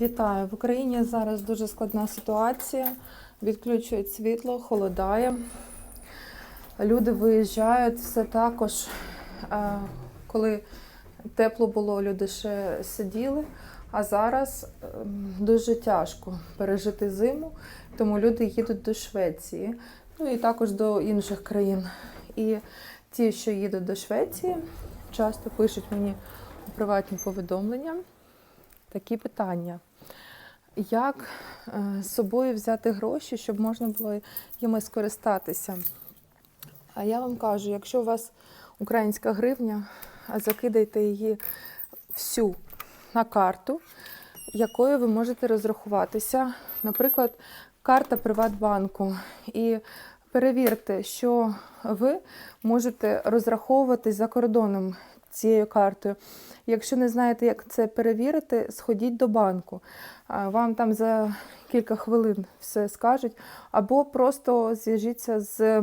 Вітаю в Україні. Зараз дуже складна ситуація. Відключують світло, холодає. Люди виїжджають. Все також, е, коли тепло було, люди ще сиділи. А зараз ем, дуже тяжко пережити зиму, тому люди їдуть до Швеції, ну і також до інших країн. І ті, що їдуть до Швеції, часто пишуть мені приватні повідомлення такі питання. Як е, з собою взяти гроші, щоб можна було їми скористатися? А я вам кажу, якщо у вас українська гривня, закидайте її всю на карту, якою ви можете розрахуватися, наприклад, карта Приватбанку. І перевірте, що ви можете розраховуватись за кордоном цією картою. Якщо не знаєте, як це перевірити, сходіть до банку. Вам там за кілька хвилин все скажуть. Або просто зв'яжіться з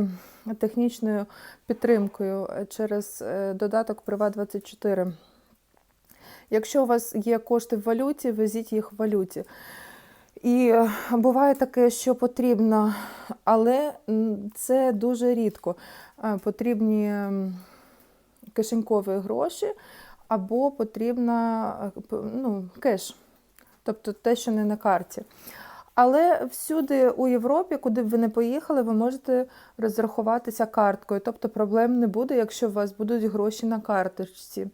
технічною підтримкою через е, додаток Приват24. Якщо у вас є кошти в валюті, везіть їх в валюті. І е, буває таке, що потрібно, але це дуже рідко. Е, Потрібні кишенькові гроші або потрібна е, ну, кеш, тобто те, що не на карті. Але всюди у Європі, куди б ви не поїхали, ви можете розрахуватися карткою. Тобто проблем не буде, якщо у вас будуть гроші на карточці.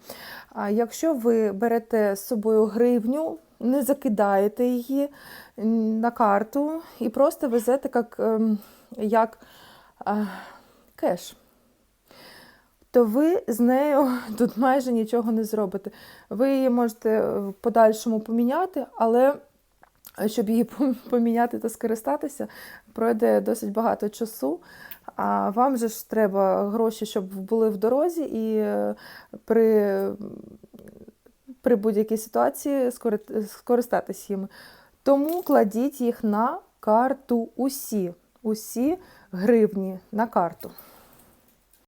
А якщо ви берете з собою гривню, не закидаєте її на карту і просто везете як, ем, як кеш, то ви з нею тут майже нічого не зробите. Ви її можете в подальшому поміняти, але щоб її поміняти та скористатися, пройде досить багато часу. А вам же ж треба гроші, щоб були в дорозі, і е, при, при будь-якій ситуації скори- скористатись їми. Тому кладіть їх на карту усі, усі гривні на карту.